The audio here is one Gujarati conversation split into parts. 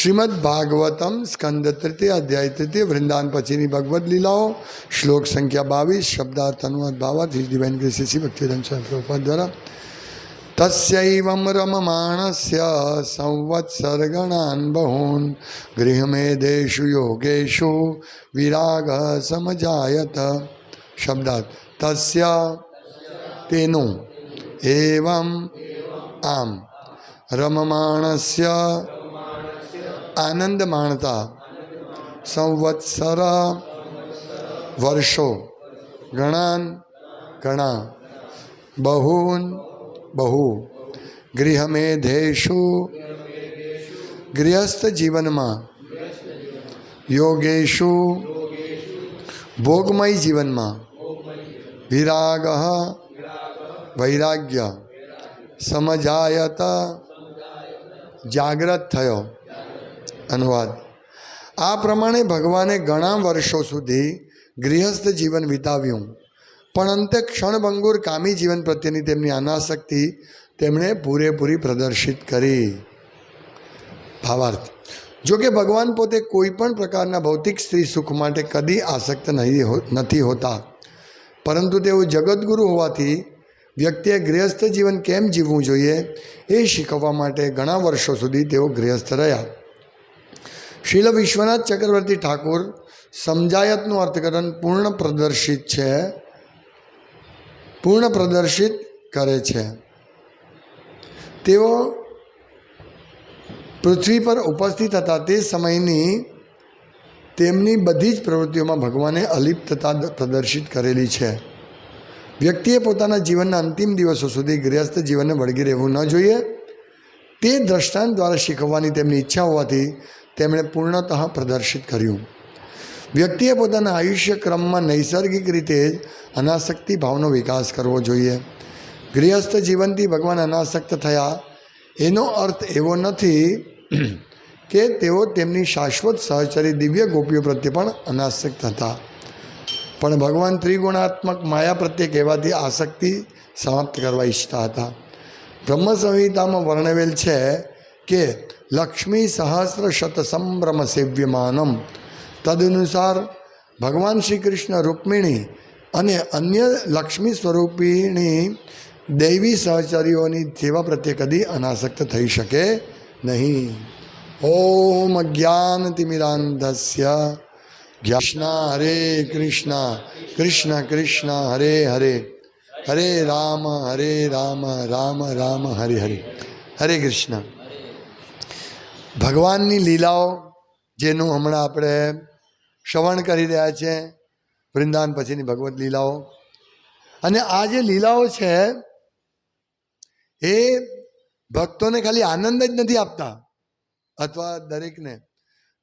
શ્રીમદ ભાગવતમ સ્કંદ તૃતીય અધ્યાય તૃતીય વૃંદાવન પછીની ભગવદ્ લીલાઓ શ્લોક સંખ્યા બાવીસ શબ્દાર્થ અનુવાદ ભાવાર્થ હિજ ડિવાઇન ગ્રેસીસી ભક્તિધન સ્વરૂપા દ્વારા તસ્યૈવમ રમમાણસ્ય સંવત્સર્ગણાન બહૂન ગૃહમેધેશુ યોગેશુ વિરાગ સમજાયત શબ્દાર્થ તસ્ય તેનું એવમ આમ રમમાણસ્ય આનંદ માણતા સંવત્સર વર્ષો ગણાન ઘણા બહૂન બહુ ગૃહમેધેશુ ગૃહસ્થ જીવનમાં યોગેશુ ભોગમય જીવનમાં વિરાગ વૈરાગ્ય સમજાયત જાગ્રત થયો અનુવાદ. આ પ્રમાણે ભગવાને ઘણા વર્ષો સુધી ગૃહસ્થ જીવન વિતાવ્યું. પણ અંતે ક્ષણભંગુર કામી જીવન પ્રત્યેની તેમની અનાસક્તિ તેમણે પૂરેપૂરી પ્રદર્શિત કરી. ભાવાર્થ, જો કે ભગવાન પોતે કોઈ પણ પ્રકારના ભૌતિક સ્ત્રી સુખ માટે કદી આસક્ત નહીં નથી હોતા. પરંતુ તેઓ જગતગુરુ હોવાથી વ્યક્તિએ ગૃહસ્થ જીવન કેમ જીવવું જોઈએ એ શીખવવા માટે ઘણા વર્ષો સુધી તેઓ ગૃહસ્થ રહ્યા. શીલ વિશ્વનાથ ચક્રવર્તી ઠાકુર સમજાયતનું અર્થઘટન પૂર્ણ પ્રદર્શિત છે. પૂર્ણ પ્રદર્શિત કરે છે. તેઓ પૃથ્વી પર ઉપસ્થિત હતા તે સમયની તેમની બધી જ પ્રવૃત્તિઓમાં ભગવાને અલિપ્તતા પ્રદર્શિત કરેલી છે. વ્યક્તિએ પોતાના જીવનના અંતિમ દિવસો સુધી ગૃહસ્થ જીવનને વળગી રહેવું ન જોઈએ. તે દ્રષ્ટાંત દ્વારા શીખવવાની તેમની ઈચ્છા હોવાથી તેમણે પૂર્ણતઃ પ્રદર્શિત કર્યું. વ્યક્તિએ પોતાના આયુષ્ય ક્રમમાં નૈસર્ગિક રીતે જ અનાસક્તિ ભાવનો વિકાસ કરવો જોઈએ. ગૃહસ્થ જીવનથી ભગવાન અનાસક્ત થયા. એનો અર્થ એવો નથી કે તેઓ તેમની શાશ્વત સહચરી દિવ્ય ગોપીઓ પ્રત્યે પણ અનાસક્ત હતા. પણ ભગવાન ત્રિગુણાત્મક માયા પ્રત્યે કહેવાથી આસક્તિ સમાપ્ત કરવા ઈચ્છતા હતા. બ્રહ્મ સંહિતામાં વર્ણવેલ છે કે લક્ષ્મી સહસ્ર શત સંભ્રમ સેવ્યમાનમ તદનુસાર ભગવાન શ્રી કૃષ્ણ રૂકમિણી અને અન્ય લક્ષ્મી સ્વરૂપિણી દૈવી સહચરીઓની સેવા પ્રત્યે કદી અનાસક્ત થઈ શકે નહીં ઓમ જ્ઞાનતિમિરાંધસ્ય કૃષ્ણ હરે કૃષ્ણ કૃષ્ણ કૃષ્ણ હરે હરે હરે રામ હરે રામ રામ રામ હરે હરે હરે કૃષ્ણ ભગવાનની લીલાઓ, જેનું હમણાં આપણે શ્રવણ કરી રહ્યા છે, વૃંદાવન પછીની ભગવત લીલાઓ. અને આ જે લીલાઓ છે, એ ભક્તોને ખાલી આનંદ જ નથી આપતા, અથવા દરેકને,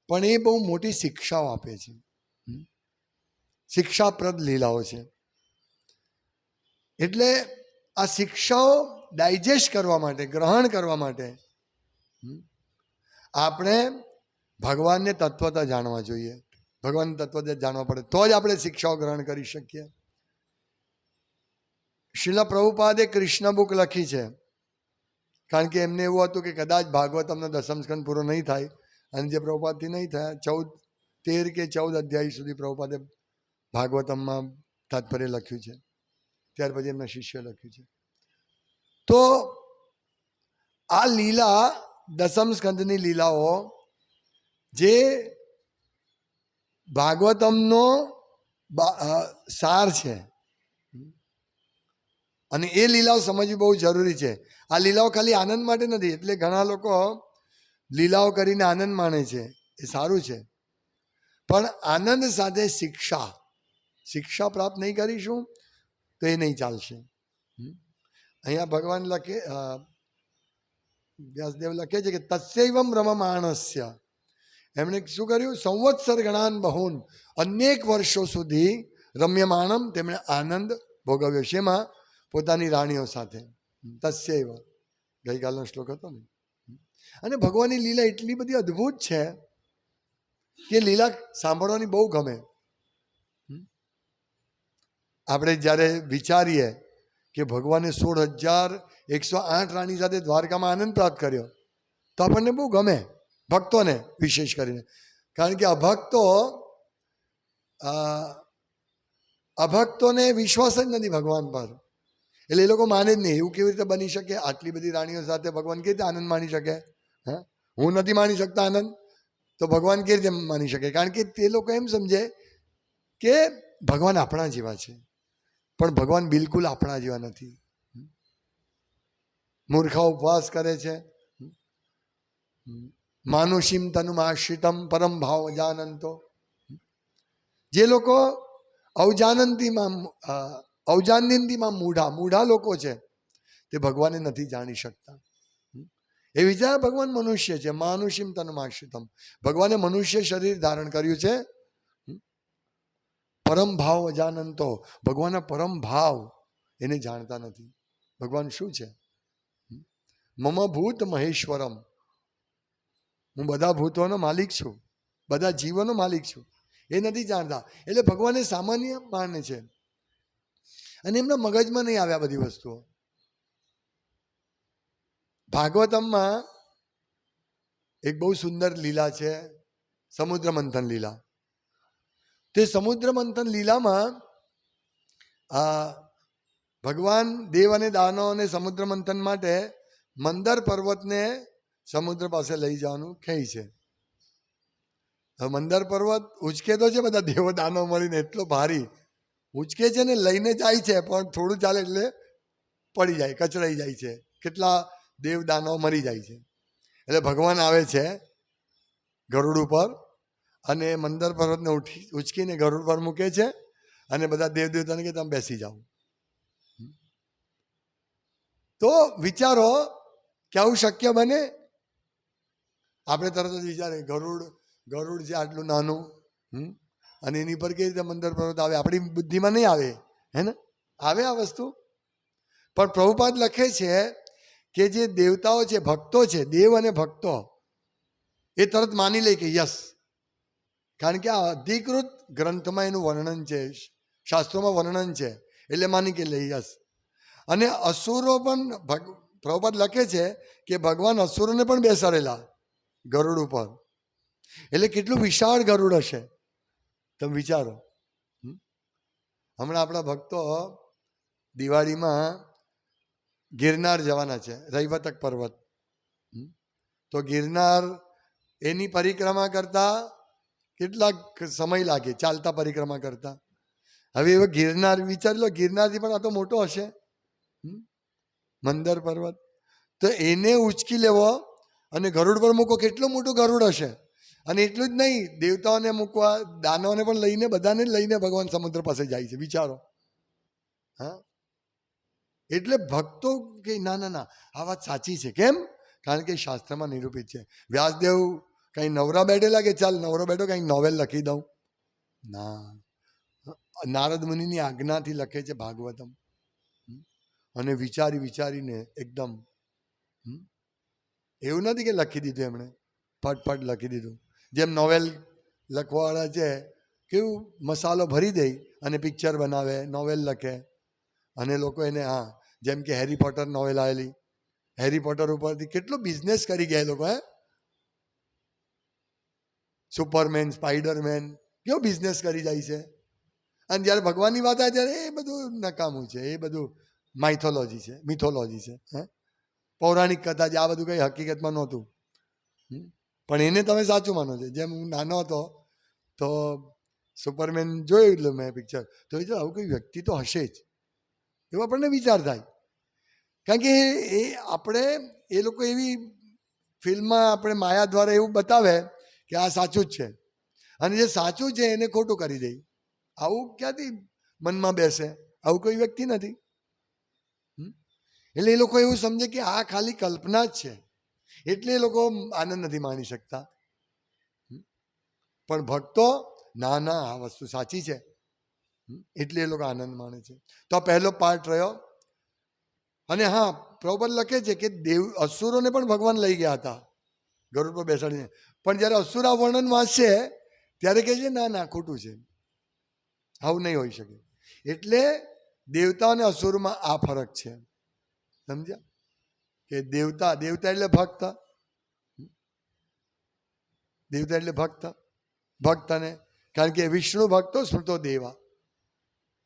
પણ એ બહુ મોટી શિક્ષાઓ આપે છે. શિક્ષાપ્રદ લીલાઓ છે. એટલે આ શિક્ષાઓ ડાયજેસ્ટ કરવા માટે, ગ્રહણ કરવા માટે આપણે ભગવાનને તત્વતા જાણવા જોઈએ. ભગવાનને તત્વતા જાણવા પડે. તો જ આપણે શિક્ષાઓ ગ્રહણ કરી શકીએ. શિલા પ્રભુપાદે કૃષ્ણ બુક લખી છે. કારણ કે એમને એવું હતું કે કદાચ ભાગવતમનો દસમ સ્કંદ પૂરો નહીં થાય અને જે પ્રભુપાદથી નહીં થયા, ચૌદ, તેર કે ચૌદ અધ્યાય સુધી પ્રભુપાદે ભાગવતમમાં તાત્પર્ય લખ્યું છે. ત્યાર પછી એમના શિષ્ય લખ્યું છે. તો આ લીલા દસમ સ્કંદની લીલાઓ, જે ભાગવતમનો સાર છે. અને એ લીલાઓ સમજવી બહુ જરૂરી છે. આ લીલાઓ ખાલી આનંદ માટે નથી, એટલે ઘણા લોકો લીલાઓ કરીને આનંદ માણે છે. એ સારું છે. પણ આનંદ સાથે શિક્ષા શિક્ષા પ્રાપ્ત નહીં કરીશું તો એ નહીં ચાલશે. અહીંયા ભગવાન લખે વ્યાસદેવ લખે છે કે તસ્યૈવમ રમમાણસ્ય. એમણે શું કર્યું? સંવત્સર ગણાન બહુન અનેક વર્ષો સુધી રમ્યમાણમ તેમણે આનંદ ભોગવ્યો છે. એમાં પોતાની રાણીઓ સાથે. તસ્યૈવ. ગઈકાલનો શ્લોક હતો ને. અને ભગવાનની લીલા એટલી બધી અદ્ભુત છે કે લીલા સાંભળવાની બહુ ગમે. આપણે જ્યારે વિચારીએ કે ભગવાને સોળ હજાર એકસો આઠ રાણી સાથે દ્વારકામાં આનંદ પ્રાપ્ત કર્યો. તો આપણને બહુ ગમે ભક્તોને વિશેષ કરીને. કારણ કે અભક્તો અભક્તોને વિશ્વાસ જ નથી ભગવાન પર. એટલે એ લોકો માને જ નહીં, એવું કેવી રીતે બની શકે? આટલી બધી રાણીઓ સાથે ભગવાન કેવી રીતે આનંદ માણી શકે? હે? હું નથી માણી શકતા આનંદ. તો ભગવાન કેવી રીતે માની શકે? કારણ કે તે લોકો એમ સમજે કે ભગવાન આપણા જેવા છે. પણ ભગવાન બિલકુલ આપણા જેવા નથી. મૂર્ખા ઉપવાસ કરે છે. માનુષીમ તનુમાશ્રિતમ પરમ ભાવ અજાનંતો. જે લોકો અવજાનંતીમાં અવજાનંતીમાં મૂઢા મૂઢા લોકો છે, તે ભગવાનને નથી જાણી શકતા. એ વિચાર ભગવાન મનુષ્ય છે. માનુષીમ તનુમાશ્રિતમ ભગવાને મનુષ્ય શરીર ધારણ કર્યું છે. પરમ ભાવ અજાનંતો. ભગવાનના પરમ ભાવ એને જાણતા નથી. ભગવાન શું છે? મમ ભૂત મહેશ્વરમ. હું બધા ભૂતોનો માલિક છું. બધા જીવોનો માલિક છું. એ નથી જાણતા. એટલે ભગવાને સામાન્ય માને છે. અને એમના મગજમાં નહીં આવે આ બધી વસ્તુઓ. ભાગવતમમાં એક બહુ સુંદર લીલા છે. સમુદ્ર મંથન લીલા. તે સમુદ્ર મંથન લીલામાં, આ ભગવાન દેવ અને દાનવને સમુદ્ર મંથન માટે મંદર પર્વતને સમુદ્ર પાસે લઈ જવાનું ખેઈ છે. મંદર પર્વત ઉચકે તો છે બધા દેવો દાનવ મળીને, એટલો ભારી. ઉચકે છે ને લઈને જાય છે, પણ થોડું ચાલે એટલે પડી જાય, કચડાઈ જાય છે. કેટલા દેવ દાનવ મરી જાય છે. એટલે ભગવાન આવે છે ગરુડ ઉપર અને મંદર પર્વતને ઉઠી, ઉચકીને ગરુડ પર મૂકે છે અને બધા દેવ દેવતાને કે તમે બેસી જાઓ. તો વિચારો કે આવું શક્ય બને? આપણે તરત જ વિચારે ગરુડ ગરુડ છે આટલું નાનું, હમ, અને એની પર કેવી રીતે મંદર પર્વત આવે? આપણી બુદ્ધિમાં નહીં આવે, હે ને? આવે આ વસ્તુ? પણ પ્રભુપાદ લખે છે કે જે દેવતાઓ છે, ભક્તો છે, દેવ અને ભક્તો, એ તરત માની લે કે, યસ. કારણ કે આ અધિકૃત ગ્રંથમાં એનું વર્ણન છે, શાસ્ત્રોમાં વર્ણન છે, એટલે માની કે લઈ યસ અને અસુરો પણ ભગ, પ્રભુપાદ લખે છે કે ભગવાન અસુરોને પણ બેસાડેલા ગરુડ ઉપર. એટલે કેટલું વિશાળ ગરુડ હશે? તમે વિચારો. હમ? હમણાં આપણા ભક્તો દિવાળીમાં ગિરનાર જવાના છે, રૈવતક પર્વત? તો ગિરનાર એની પરિક્રમા કરતા કેટલાક સમય લાગે ચાલતા પરિક્રમા કરતા. હવે એવો ગિરનાર વિચારી લો, ગિરનારથી પણ આ તો મોટો હશે? મંદર પર્વત. તો એને ઉચકી લેવો અને ગરુડ પર મૂકો, કેટલો મોટો ગરુડ હશે. અને એટલું જ નહીં, દેવતાઓને મૂકવા, દાનવને પણ લઈને, બધાને લઈને ભગવાન સમુદ્ર પાસે જાય છે, વિચારો. હા? એટલે ભક્તો કે ના ના ના, આ વાત સાચી છે. કેમ? કારણ કે શાસ્ત્રમાં નિરૂપિત છે. વ્યાસદેવ કંઈ નવરા બેઠેલા કે ચાલ નવરો બેઠો કંઈ નોવેલ લખી દઉં? ના. નારદ મુનિની આજ્ઞાથી લખે છે ભાગવતમ? અને વિચારી વિચારીને એકદમ? એવું નથી કે લખી દીધું એમણે. ફટફટ લખી દીધું. જેમ નોવેલ લખવાવાળા છે, કેવું મસાલો ભરી દે અને પિક્ચર બનાવે, નોવેલ લખે. અને લોકો એને, હા, જેમ કે હેરી પોટર નોવેલ આવેલી. હેરી પોટર ઉપરથી કેટલો બિઝનેસ કરી ગયા એ લોકો, હે? સુપરમેન સ્પાઈડરમેન કેવો બિઝનેસ કરી જાય છે. અને જ્યારે ભગવાનની વાત આવે ત્યારે એ બધું નકામું છે, એ બધું માઇથોલોજી છે મિથોલોજી છે, હે? પૌરાણિક કથા છે, આ બધું કંઈ હકીકતમાં નહોતું? પણ એને તમે સાચું માનો છો. જેમ હું નાનો હતો, તો સુપરમેન જોયેલું મેં પિક્ચર તો એ જો આવું કોઈ વ્યક્તિ તો હશે જ. એવો આપણને વિચાર થાય. કારણ કે એ આપણે, એ લોકો એવી ફિલ્મમાં આપણે માયા દ્વારા એવું બતાવે કે આ સાચું જ છે. અને જે સાચું છે એને ખોટું કરી દે. આવું ક્યાંથી મનમાં બેસે? આવું કોઈ વ્યક્તિ નથી? એટલે એ લોકો એવું સમજે કે આ ખાલી કલ્પના જ છે. એટલે એ લોકો આનંદ નથી માણી શકતા. પણ ભક્તો ના ના, આ વસ્તુ સાચી છે. એટલે એ લોકો આનંદ માણે છે. તો આ પહેલો પાર્ટ રહ્યો. અને હા, પ્રભુપદ લખે છે કે દેવ અસુરોને પણ ભગવાન લઈ ગયા હતા. ગરુડ પર બેસાડીને. પણ જ્યારે અસુરા વર્ણન વાંચશે, ત્યારે કહે છે, ના ના, ખોટું છે. આવું નહીં હોઈ શકે. એટલે દેવતા અને અસુરમાં આ ફરક છે. સમજ્યા? કે દેવતા દેવતા એટલે ભક્ત. દેવતા એટલે ભક્ત. ભક્તને કારણ કે વિષ્ણુ ભક્તો સ્મૃતો દેવા.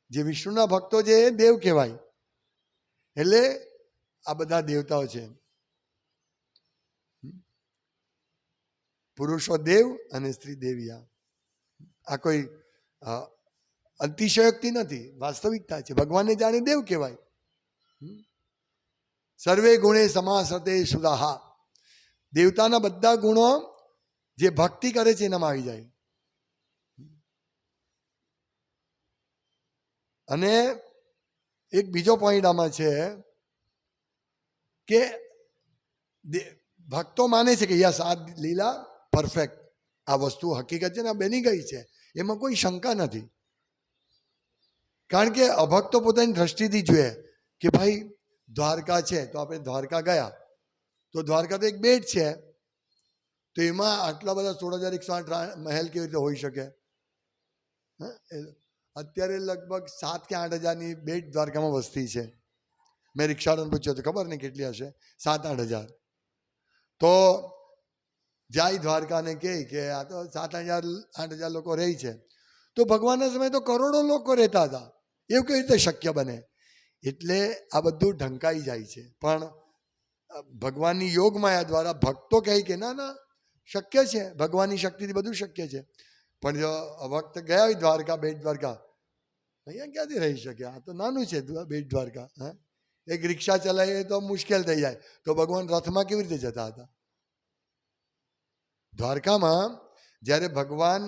જે વિષ્ણુના ભક્તો છે એ દેવ કહેવાય. એટલે આ બધા દેવતાઓ છે. પુરુષો દેવ અને સ્ત્રી દેવિયા આ. કોઈ અતિશયોક્તિ નથી, વાસ્તવિકતા છે. ભગવાનને જાણે દેવ કહેવાય? સર્વે ગુણે સમાસ હતે સુદાહા. દેવતાના બધા ગુણો જે ભક્તિ કરે છે એનામાં આવી જાય. અને એક બીજો પોઈન્ટ આમાં છે કે ભક્તો માને છે કે યસ, આ લીલા પરફેક્ટ આ વસ્તુ હકીકત છે ને આ બની ગઈ છે. એમાં કોઈ શંકા નથી. કારણ કે અભક્તો પોતાની દ્રષ્ટિથી જુએ કે ભાઈ દ્વારકા છે, તો આપણે દ્વારકા ગયા. તો દ્વારકા તો એક બેટ છે. તો એમાં આટલા બધા સોળ હજાર એકસો આઠ મહેલ કેવી રીતે હોઈ શકે? અત્યારે લગભગ સાત કે આઠ હજારની બેટ દ્વારકામાં વસ્તી છે. મેં રિક્ષાવાળાને પૂછ્યું તો ખબર નહીં કેટલી હશે? સાત આઠ હજાર. તો જાય દ્વારકાને કહે કે આ તો સાત હજાર, આઠ હજાર લોકો રહે છે. તો ભગવાનના સમયે તો કરોડો લોકો રહેતા હતા. એવું કેવી રીતે શક્ય બને? એટલે આ બધું ઢંકાઈ જાય છે. પણ ભગવાનની યોગ માયા દ્વારા ભક્તો કહે કે ના ના, શક્ય છે. ભગવાનની શક્તિથી બધું શક્ય છે. પણ જો ભક્ત ગયા હોય દ્વારકા, બેટ દ્વારકા, અહીંયા ક્યાંથી રહી શકે? આ તો નાનું છે બેટ દ્વારકા, હા? એક રિક્ષા ચલાવીએ તો મુશ્કેલ થઈ જાય. તો ભગવાન રથમાં કેવી રીતે જતા હતા? દ્વારકામાં જ્યારે ભગવાન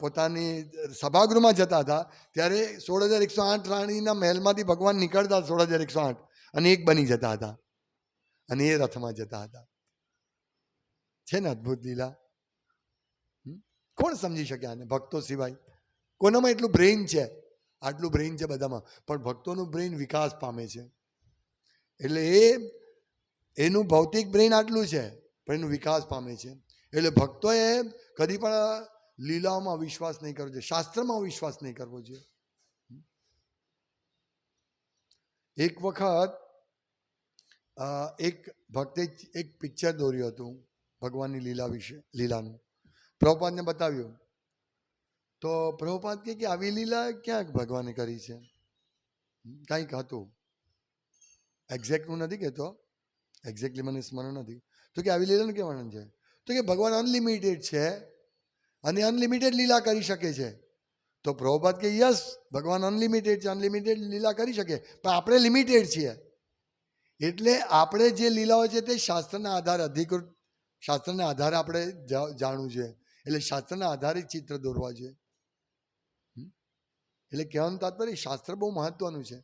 પોતાની સભાગૃહમાં જતા હતા, ત્યારે સોળ હજાર એકસો આઠ રાણીના મહેલમાંથી ભગવાન નીકળતા સોળ હજાર એકસો આઠ અને એક બની જતા હતા અને એ રથમાં જતા હતા. છે ને અદ્ભુત લીલા? કોણ સમજી શકે આને? ભક્તો સિવાય. કોનામાં એટલું બ્રેઇન છે? આટલું બ્રેઇન છે બધામાં. પણ ભક્તોનું બ્રેઇન વિકાસ પામે છે. એટલે એ, એનું ભૌતિક બ્રેઇન આટલું છે. પણ એનો વિકાસ પામે છે. એટલે ભક્તોએ કદી પણ લીલાઓમાં વિશ્વાસ નહીં કરવો જોઈએ, શાસ્ત્રમાં વિશ્વાસ નહીં કરવો જોઈએ. એક વખત એક ભક્તે એક પિક્ચર દોર્યું હતું ભગવાનની લીલા વિશે, લીલાનું. પ્રભુપાદને બતાવ્યું. તો પ્રભુપાદ કે આવી લીલા ક્યાંક ભગવાને કરી છે? કંઈક હતું. એક્ઝેક્ટ હું નથી કહેતો. એક્ઝેક્ટલી મને સ્મરણ નથી. તો કે આવી લીલાનું વર્ણન છે? તો કે ભગવાન અનલિમિટેડ છે અને અનલિમિટેડ લીલા કરી શકે છે. તો પ્રભુપાદ કે યસ ભગવાન અનલિમિટેડ છે અનલિમિટેડ લીલા કરી શકે. પણ આપણે લિમિટેડ છીએ. એટલે આપણે જે લીલાઓ છે તે શાસ્ત્રના આધારે અધિકૃત, શાસ્ત્રના આધારે આપણે જાણવું છે. એટલે શાસ્ત્રના આધારે ચિત્ર દોરવા જોઈએ. એટલે કહેવાનું તાત્પર્ય શાસ્ત્ર બહુ મહત્વનું છે.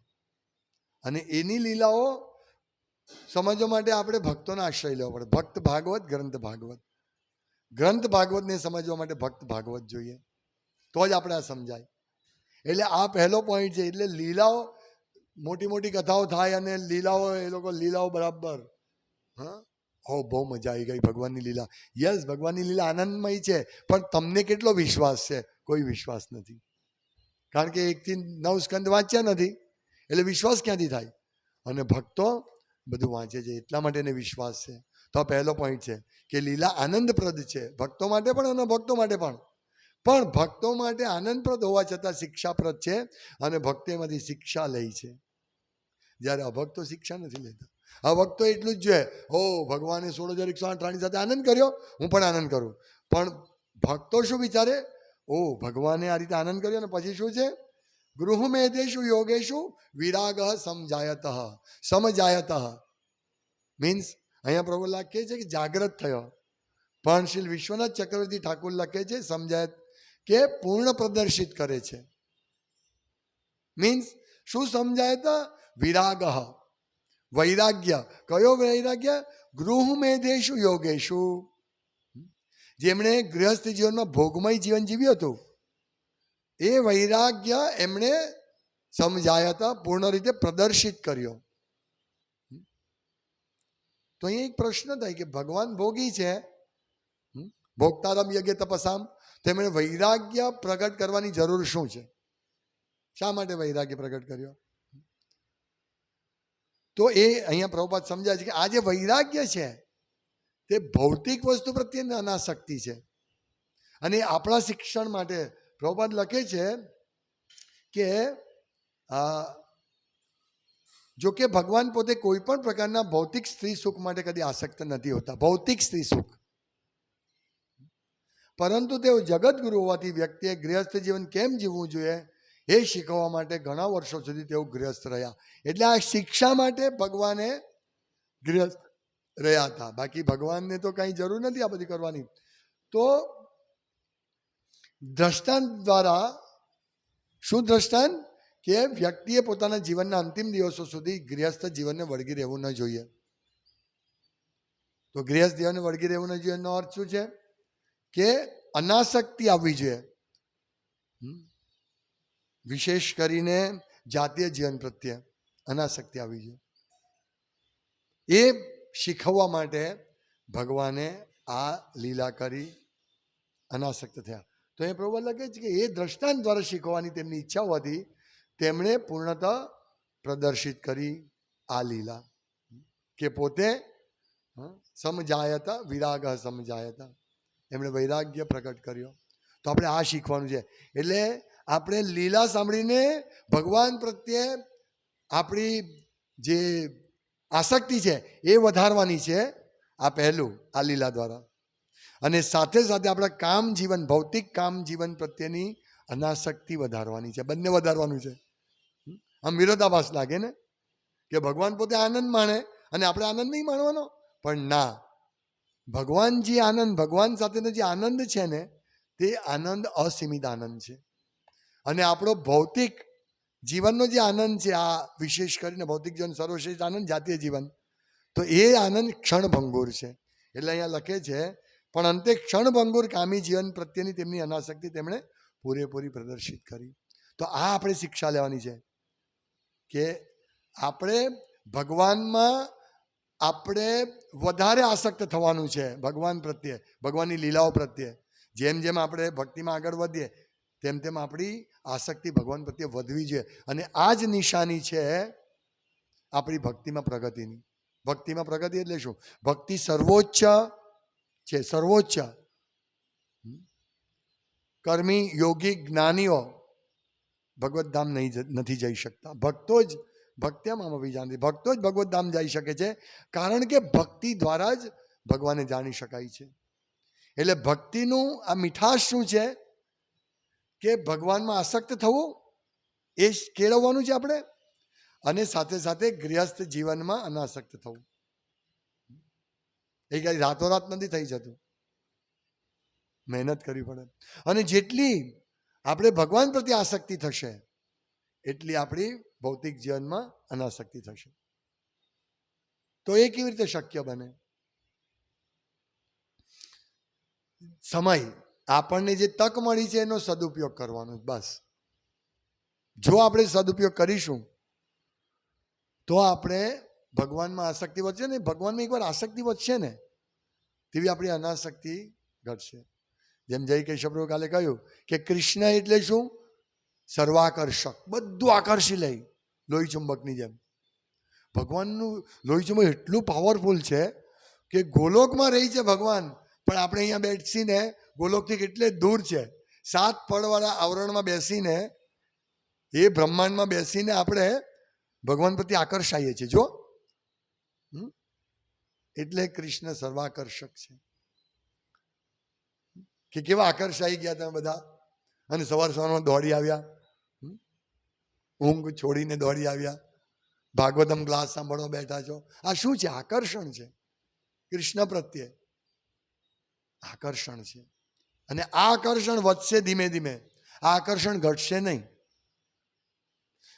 અને એની લીલાઓ સમજવા માટે આપણે ભક્તોનો આશ્રય લેવો પડે. ભક્ત ભાગવત, ગ્રંથ ભાગવત. ગ્રંથ ભાગવતને સમજવા માટે ભક્ત ભાગવત જોઈએ. તો જ આપણે આ સમજાય. એટલે આ પહેલો પોઈન્ટ છે, એટલે લીલાઓ, મોટી મોટી કથાઓ થાય અને લીલાઓ, એ લોકો લીલાઓ બરાબર. હા? હો બહુ મજા આવી ગઈ ભગવાનની લીલા. યસ ભગવાનની લીલા આનંદમય છે, પણ તમને કેટલો વિશ્વાસ છે? કોઈ વિશ્વાસ નથી. કારણ કે એકથી નવ સ્કંદ વાંચ્યા નથી. એટલે વિશ્વાસ ક્યાંથી થાય? અને ભક્તો બધું વાંચે છે, એટલા માટે એને વિશ્વાસ છે. તો આ પહેલો પોઈન્ટ છે કે લીલા આનંદપ્રદ છે. ભક્તો માટે પણ અને ભક્તો માટે પણ. પણ ભક્તો માટે આનંદપ્રદ હોવા છતાં શિક્ષાપ્રદ છે અને ભક્તો એમાંથી શિક્ષા લે છે. જ્યારે અભક્તો શિક્ષા નથી લેતા. અભક્તો એટલું જ જોઈએ હો, ભગવાને સોળ હજાર એકસો આઠ રાણી સાથે આનંદ કર્યો? હું પણ આનંદ કરું. પણ ભક્તો શું વિચારે? ઓ, ભગવાને આ રીતે આનંદ કર્યો અને પછી શું છે? ગૃહમેધેશુ યોગેશુ વિરાગ સમજાયત સમજાયત મીન્સ અહીંયા પ્રભુ લખે છે કે જાગ્રત થયો પણ શ્રી વિશ્વનાથ ચક્રવર્તી ઠાકુર લખે છે સમજાયત કે પૂર્ણ પ્રદર્શિત કરે છે મીન્સ શું સમજાય તો વિરાગ વૈરાગ્ય કયો વૈરાગ્ય ગૃહમેધેશુ યોગેશુ જેમણે ગૃહસ્થ જીવનમાં ભોગમય જીવન જીવ્યું હતું એ વૈરાગ્ય એમણે સમજાયા હતા, પૂર્ણ રીતે પ્રદર્શિત કર્યો. તો અહીંયા એક પ્રશ્ન થાય કે ભગવાન ભોગી છે ભોગતારામ યજ્ઞ તપસામ તેમણે વૈરાગ્ય પ્રગટ કરવાની જરૂર શું છે? શા માટે વૈરાગ્ય પ્રગટ કર્યો? તો એ અહીંયા પ્રભુપાત સમજાય છે કે આ જે વૈરાગ્ય છે, તે ભૌતિક વસ્તુ પ્રત્યે અનાશક્તિ છે. અને આપણા શિક્ષણ માટે પ્રભુપાદ લખે છે કે જો કે ભગવાન પોતે કોઈ પણ પ્રકારના ભૌતિક સ્ત્રી સુખ માટે કદી આસક્ત નથી હોતા. ભૌતિક સ્ત્રી સુખ. પરંતુ તેઓ જગતગુરુ હોવાથી વ્યક્તિએ ગૃહસ્થ જીવન કેમ જીવવું જોઈએ એ શીખવવા માટે ઘણા વર્ષો સુધી તેઓ ગૃહસ્થ રહ્યા. એટલે આ શિક્ષા માટે ભગવાને ગૃહસ્થ રહ્યા હતા. બાકી ભગવાનને તો કાંઈ જરૂર નથી આ બધી કરવાની. તો દ્રષ્ટાંત દ્વારા શું દ્રષ્ટાંત? કે વ્યક્તિએ પોતાના જીવનના અંતિમ દિવસો સુધી ગૃહસ્થ જીવનને વળગી રહેવું ન જોઈએ. તો ગૃહસ્થ જીવનને વળગી રહેવું ન જોઈએ એનો અર્થ શું છે? કે અનાસક્તિ આવવી જોઈએ. વિશેષ કરીને જાતીય જીવન પ્રત્યે અનાસક્તિ આવી જોઈએ. એ શીખવવા માટે ભગવાને આ લીલા કરી અનાસક્ત થયા. તો એ પ્રભુ લખે છે કે એ દ્રષ્ટાંત દ્વારા શીખવાની તેમની ઈચ્છા હોવાથી તેમણે પૂર્ણતઃ પ્રદર્શિત કરી આ લીલા. કે પોતે હં, સમજાયતા વિરાગ સમજાયતા. એમણે વૈરાગ્ય પ્રગટ કર્યો. તો આપણે આ શીખવાનું છે. એટલે આપણે લીલા સાંભળીને ભગવાન પ્રત્યે આપણી જે આસક્તિ છે એ વધારવાની છે આ પહેલું આ લીલા દ્વારા. અને સાથે સાથે આપણા કામ જીવન, ભૌતિક કામ જીવન પ્રત્યેની અનાસક્તિ વધારવાની છે. બંને વધારવાનું છે. આમ વિરોધાભાસ લાગે ને? કે ભગવાન પોતે આનંદ માણે અને આપણે આનંદ નહીં માણવાનો? પણ ના. ભગવાન જે આનંદ, ભગવાન સાથેનો જે આનંદ છે ને, તે આનંદ અસીમિત આનંદ છે. અને આપણો ભૌતિક જીવનનો જે આનંદ છે, આ વિશેષ કરીને ભૌતિક જીવન સર્વશ્રેષ્ઠ આનંદ જાતીય જીવન, તો એ આનંદ ક્ષણભંગુર છે. એટલે અહીંયા લખે છે પણ અંતે ક્ષણભંગુર કામી જીવન પ્રત્યેની તેમની અનાસક્તિ તેમણે પૂરેપૂરી પ્રદર્શિત કરી. તો આ આપણે શિક્ષા લેવાની છે કે આપણે ભગવાનમાં આપણે વધારે આસક્ત થવાનું છે ભગવાન પ્રત્યે, ભગવાનની લીલાઓ પ્રત્યે. જેમ જેમ આપણે ભક્તિમાં આગળ વધીએ, તેમ તેમ આપણી આસક્તિ ભગવાન પ્રત્યે વધવી જોઈએ. અને આ જ નિશાની છે આપણી ભક્તિમાં પ્રગતિની. ભક્તિમાં પ્રગતિ એટલે શું? ભક્તિ સર્વોચ્ચ છે, સર્વોચ્ચ. કર્મી, યોગી, જ્ઞાનીઓ ભગવત નહીં નથી જઈ શકતા. ભક્તો જ ભક્ત્યામાં જાણતી ભક્તો જ ભગવત જઈ શકે છે, કારણ કે ભક્તિ દ્વારા જ ભગવાનને જાણી શકાય છે. એટલે ભક્તિનું આ મીઠાશ શું છે? કે ભગવાનમાં આસક્ત થવું, એ કેળવવાનું છે આપણે, અને સાથે સાથે ગૃહસ્થ જીવનમાં અનાસક્ત થવું. એ કઈ રાતોરાત નથી થઈ જતું. મહેનત કરવી પડે. અને જેટલી આપણે ભગવાન પ્રત્યે આસક્તિ થશે, એટલી આપણી ભૌતિક જીવનમાં અનાસક્તિ થશે. તો એ કેવી રીતે શક્ય બને? સમય. આપણને જે તક મળી છે એનો સદુપયોગ કરવાનો, બસ. જો આપણે સદુપયોગ કરીશું, તો આપણે ભગવાનમાં આસક્તિ વધશે ને ભગવાનમાં એકવાર આસક્તિ વધશે ને, તેવી આપણી અનાસક્તિ ઘટશે. જેમ જય કેશવપ્રભુ કાલે કહ્યું કે કૃષ્ણ એટલે શું? સર્વાકર્ષક. બધું આકર્ષી લે લોહી ચુંબકની જેમ. ભગવાનનું લોહી ચુંબક એટલું પાવરફુલ છે કે ગોલોકમાં રહી છે ભગવાન, પણ આપણે અહીંયા બેસીને ગોલોકથી કેટલે દૂર છે? સાત પળવાળા આવરણમાં બેસીને, એ બ્રહ્માંડમાં બેસીને આપણે ભગવાન પ્રત્યે આકર્ષાઈએ છીએ. જો? એટલે કૃષ્ણ સર્વાકર્ષક છે. કે કેવા આકર્ષાઈ ગયા તમે બધા? અને સવાર સવારમાં દોડી આવ્યા? ઊંઘ છોડીને દોડી આવ્યા. ભાગવતમ ક્લાસ સાંભળવા બેઠા છો. આ શું છે? આકર્ષણ છે. કૃષ્ણ પ્રત્યે આકર્ષણ છે. અને આ આકર્ષણ વધશે ધીમે ધીમે. આ આકર્ષણ ઘટશે નહીં.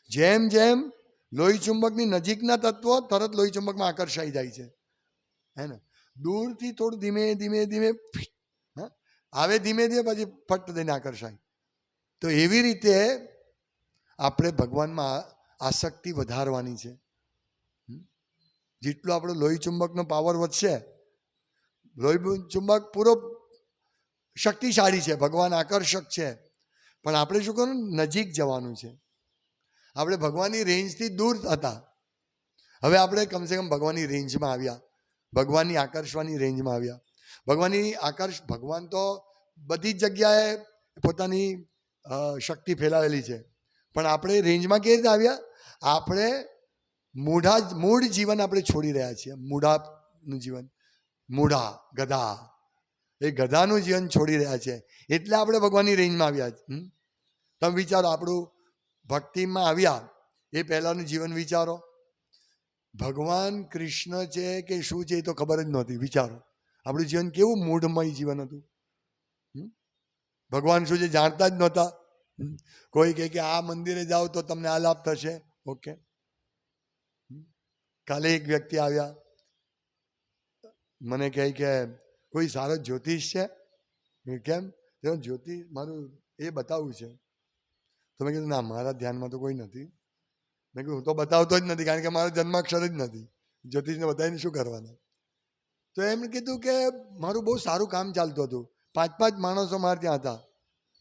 જેમ જેમ લોહી ચુંબકની નજીકના તત્વો તરત લોહી ચુંબકમાં આકર્ષાઈ જાય છે. હે ને? દૂરથી થોડું ધીમે ધીમે ધીમે? આવે ધીમે ધીમે પછી ફટ દઈને આકર્ષાય. તો એવી રીતે આપણે ભગવાનમાં આસક્તિ વધારવાની છે? જેટલો આપણો લોહી ચુંબકનો પાવર વધશે, લોહી ચુંબક પૂરો શક્તિશાળી છે, ભગવાન આકર્ષક છે. પણ આપણે શું કરવું નજીક જવાનું છે. આપણે ભગવાનની રેન્જથી દૂર હતા. હવે આપણે કમસે કમ ભગવાનની રેન્જમાં આવ્યા. ભગવાનની આકર્ષવાની રેન્જમાં આવ્યા. ભગવાનની આકર્ષ, ભગવાન તો બધી જ જગ્યાએ પોતાની શક્તિ ફેલાવેલી છે. પણ આપણે રેન્જમાં કેવી રીતે આવ્યા? આપણે મૂઢા મૂળ જીવન આપણે છોડી રહ્યા છીએ. મૂઢાનું જીવન. મૂઢા, ગધા. એ ગધાનું જીવન છોડી રહ્યા છે. એટલે આપણે ભગવાનની રેન્જમાં આવ્યા તમે વિચારો, આપણું ભક્તિમાં આવ્યા. એ પહેલાંનું જીવન વિચારો. ભગવાન કૃષ્ણ છે કે શું છે એ તો ખબર જ નહોતી. વિચારો. આપણું જીવન કેવું મૂઢમય જીવન હતું? ભગવાન શું છે જાણતા જ નહોતા. કોઈ કહે કે આ મંદિરે જાઓ તો તમને આ લાભ થશે. ઓકે. કાલે એક વ્યક્તિ આવ્યા. મને કહે કે કોઈ સારો જ્યોતિષ છે? કેમ? જ્યોતિષ મારું એ બતાવવું છે. તો મેં કીધું, ના, મારા ધ્યાનમાં તો કોઈ નથી. મેં કીધું, હું તો બતાવતો જ નથી, કારણ કે મારા જન્માક્ષર જ નથી. જ્યોતિષને બતાવીને શું કરવાના? તો એમણે કીધું કે મારું બહુ સારું કામ ચાલતું હતું. પાંચ પાંચ માણસો મારે ત્યાં હતા.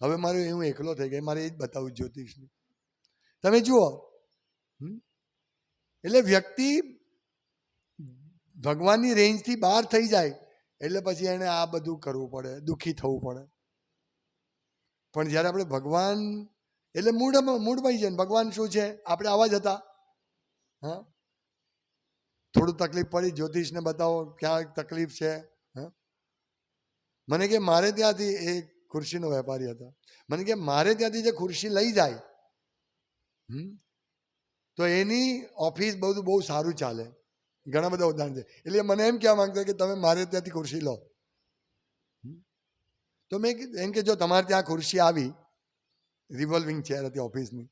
હવે મારે હું એકલો થઈ ગઈ, મારે એ જ બતાવું જ્યોતિષનું. તમે જુઓ? એટલે વ્યક્તિ ભગવાનની રેન્જથી બહાર થઈ જાય, એટલે પછી એને આ બધું કરવું પડે, દુઃખી થવું પડે. પણ જ્યારે આપણે ભગવાન એટલે મૂળમાં મૂળમાં છે ભગવાન શું છે? આપણે આવા જ હતા. હા? થોડું તકલીફ પડી. જ્યોતિષને બતાવો ક્યાં તકલીફ છે? હા? મને કે મારે ત્યાંથી એ ખુરશીનો વેપારી હતા. મને કે મારે ત્યાંથી જે ખુરશી લઈ જાય તો એની ઓફિસ બધું બહુ સારું ચાલે. ઘણા બધા ઉદાહરણ છે. એટલે મને એમ કહેવા માંગતો કે તમે મારે ત્યાંથી ખુરશી લો? તો મેં એમ કે જો તમારે ત્યાં ખુરશી આવી રિવોલ્વિંગ ચેર હતી ઓફિસની.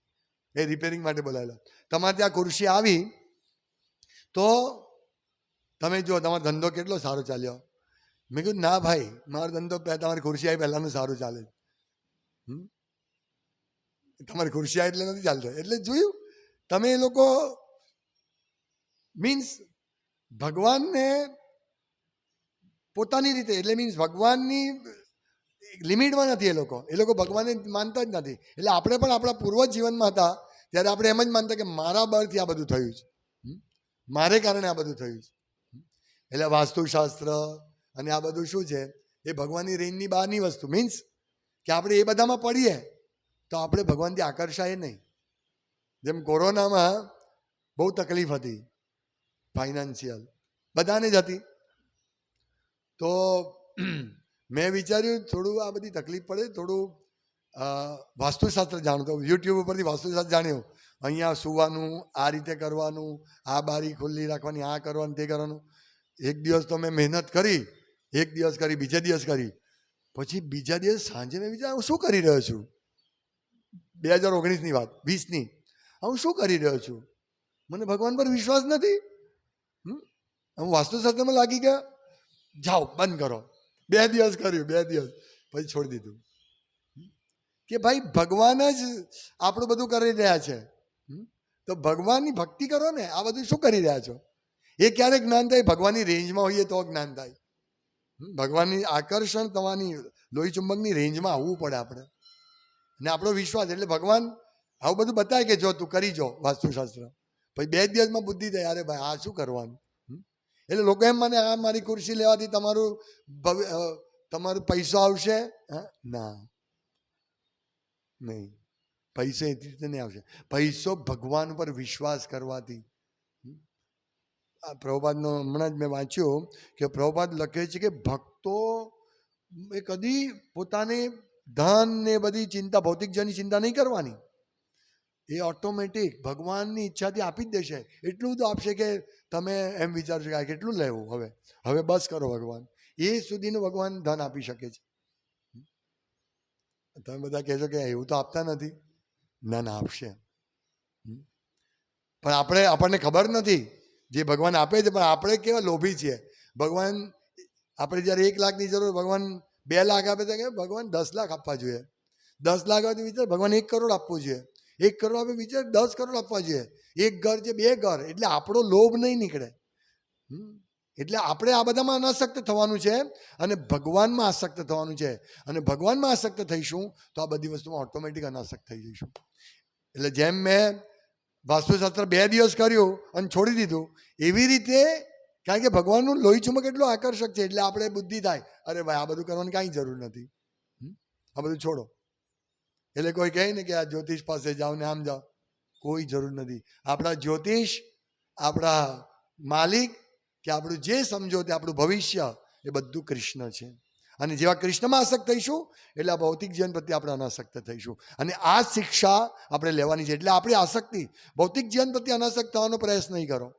એ રિપેરિંગ માટે બોલાયેલા તમારે ત્યાં ખુરશી આવી, તો તમે જો તમારો ધંધો કેટલો સારો ચાલ્યો. મેં કીધું, ના ભાઈ, મારો ધંધો તમારી ખુરશી આવી પહેલાંનું સારું ચાલે? તમારી ખુરશી આવી એટલે નથી ચાલતો. એટલે જોયું, તમે એ લોકો મીન્સ ભગવાનને પોતાની રીતે, એટલે મીન્સ ભગવાનની લિમિટમાં નથી એ લોકો. એ લોકો ભગવાનને માનતા જ નથી. એટલે આપણે પણ આપણા પૂર્વ જીવનમાં હતા, ત્યારે આપણે એમ જ માનતા કે મારા બળથી આ બધું થયું છે. મારે કારણે આ બધું થયું છે. એટલે વાસ્તુશાસ્ત્ર અને આ બધું શું છે? એ ભગવાનની રેન્જની બહારની વસ્તુ. મીન્સ કે આપણે એ બધામાં પડીએ, તો આપણે ભગવાનથી આકર્ષાય નહીં. જેમ કોરોનામાં બહુ તકલીફ હતી ફાઇનાન્શિયલ બધાને જ હતી. તો મેં વિચાર્યું થોડું આ બધી તકલીફ પડે, થોડું વાસ્તુશાસ્ત્ર જાણતો યુટ્યુબ ઉપરથી વાસ્તુશાસ્ત્ર જાણ્યું. અહીંયા સુવાનું, આ રીતે કરવાનું, આ બારી ખુલ્લી રાખવાની, આ કરવાનું, તે કરવાનું. એક દિવસ તો મેં મહેનત કરી, એક દિવસ કરી, બીજે દિવસ કરી. પછી બીજા દિવસ સાંજે મેં વિચાર હું શું કરી રહ્યો છું? બે હજાર ઓગણીસની વાત, વીસની. હું શું કરી રહ્યો છું? મને ભગવાન પર વિશ્વાસ નથી? હું વાસ્તુશાસ્ત્રમાં લાગી ગયા. જાઓ, બંધ કરો. બે દિવસ કર્યું, બે દિવસ. પછી છોડી દીધું. કે ભાઈ, ભગવાન જ આપણું બધું કરી રહ્યા છે. તો ભગવાનની ભક્તિ કરો ને, આ બધું શું કરી રહ્યા છો? એ ક્યારે જ્ઞાન થાય, ભગવાનની રેન્જમાં હોઈએ તો જ્ઞાન થાય? ભગવાનની આકર્ષણ તમારી લોહી ચુંબકની રેન્જમાં આવવું પડે આપણે. ને આપણો વિશ્વાસ, એટલે ભગવાન આવું બધું બતાવે કે જો તું કરી જો વાસ્તુશાસ્ત્ર. પછી બે દિવસમાં બુદ્ધિ થાય અરે ભાઈ, આ શું કરવાનું? એટલે લોકો એમ મને, આ મારી ખુરશી લેવાથી તમારું તમારું પૈસો આવશે? ના. નહીં. પૈસો એથી રીતે નહીં આવશે. પૈસો ભગવાન પર વિશ્વાસ કરવાથી. આ પ્રભુપાદનો હમણાં જ મેં વાંચ્યું કે પ્રભુપાદ લખે છે કે ભક્તો એ કદી પોતાને ધન ને બધી ચિંતા ભૌતિક જનની ચિંતા નહીં કરવાની. એ ઓટોમેટિક ભગવાનની ઈચ્છાથી આપી જ દેશે. એટલું તો આપશે કે તમે એમ વિચારશો કે આ કેટલું લેવું હવે? હવે બસ કરો ભગવાન. એ સુધીનું ભગવાન ધન આપી શકે છે. તમે બધા કહેશો કે એવું તો આપતા નથી. ના ના, આપશે. પણ આપણે, આપણને ખબર નથી. જે ભગવાન આપે છે, પણ આપણે કેવા લોભી છીએ? ભગવાન, આપણે જ્યારે એક લાખની જરૂર ભગવાન બે લાખ આપે તો કે ભગવાન દસ લાખ આપવા જોઈએ. દસ લાખ તો વિચાર, ભગવાન એક કરોડ આપવું જોઈએ. એક કરોડ આપે બીજા દસ કરોડ આપવા જોઈએ. એક ઘર છે બે ઘર, એટલે આપણો લોભ નહીં નીકળે. એટલે આપણે આ બધામાં અનાસક્ત થવાનું છે અને ભગવાનમાં આસક્ત થવાનું છે. અને ભગવાનમાં આસક્ત થઈશું તો આ બધી વસ્તુમાં ઓટોમેટિક અનાસક્ત થઈ જઈશું. એટલે જેમ મેં વાસ્તુશાસ્ત્ર બે દિવસ કર્યું અને છોડી દીધું, એવી રીતે કારણ કે ભગવાનનું લોહી ચુંબક એટલું આકર્ષક છે, એટલે આપણે બુદ્ધિ થાય. અરે ભાઈ, આ બધું કરવાની કાંઈ જરૂર નથી. આ બધું છોડો. એટલે કોઈ કહે ને કે આ જ્યોતિષ પાસે જાઓ ને આમ જાઓ. કોઈ જરૂર નથી. આપણા જ્યોતિષ, આપણા માલિક કે આપણું જે સમજો તે આપણું ભવિષ્ય, એ બધું કૃષ્ણ છે. અને જેવા કૃષ્ણમાં આસક્ત થઈશું, એટલે આ ભૌતિક જીવન પ્રત્યે આપણે અનાસક્ત થઈશું. અને આ શિક્ષા આપણે લેવાની છે. એટલે આપણી આસક્તિ, ભૌતિક જીવન પ્રત્યે અનાસક્ત થવાનો પ્રયાસ નહીં કરો.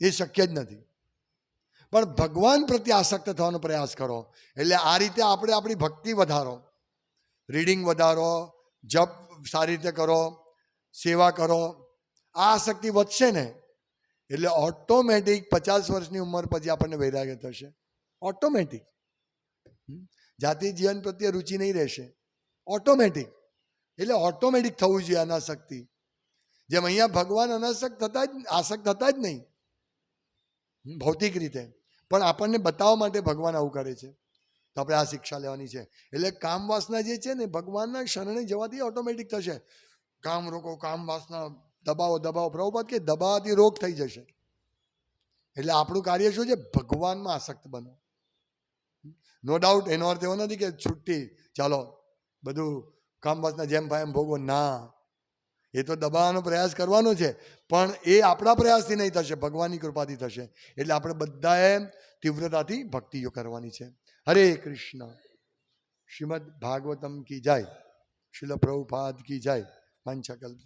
એ શક્ય જ નથી. પણ ભગવાન પ્રત્યે આસક્ત થવાનો પ્રયાસ કરો. એટલે આ રીતે આપણે આપણી ભક્તિ વધારો. રીડિંગ વધારો, જપ સારી રીતે કરો, સેવા કરો, આ આસક્તિ વધશે ને? એટલે ઓટોમેટિક પચાસ વર્ષની ઉંમર પછી આપણને વૈરાગ્ય થશે. ઓટોમેટિક જાતિ જીવન પ્રત્યે રુચિ નહીં રહેશે. ઓટોમેટિક એટલે ઓટોમેટિક થવું જોઈએ અનાસક્તિ જેમ અહીંયા ભગવાન અનાસક્ત થતા જ, આસક્ત થતા જ નહીં. ભૌતિક રીતે. પણ આપણને બતાવવા માટે ભગવાન આવું કરે છે. આપણે આ શિક્ષા લેવાની છે. એટલે કામ વાસના જે છે ને, ભગવાનના શરણે જવાથી ઓટોમેટિક થશે. કામ રોકો, કામ વાસના, દબાવો દબાવો. પ્રભુપાદ કે દબાવાથી રોગ થઈ જશે. એટલે આપણું કાર્ય શું છે? ભગવાનમાં આસક્ત બનો નો ડાઉટ એનો અર્થ એવો નથી કે છુટ્ટી ચાલો, બધું કામ વાસના જેમ ભાઈ એમ ભોગવો. ના. એ તો દબાવવાનો પ્રયાસ કરવાનો છે. પણ એ આપણા પ્રયાસથી નહીં થશે. ભગવાનની કૃપાથી થશે. એટલે આપણે બધાએ તીવ્રતાથી ભક્તિઓ કરવાની છે. હરે કૃષ્ણ શ્રીમદ ભાગવતમ કી જાય શિલ પ્રભુપાદ કી જાય પંચકલ્પ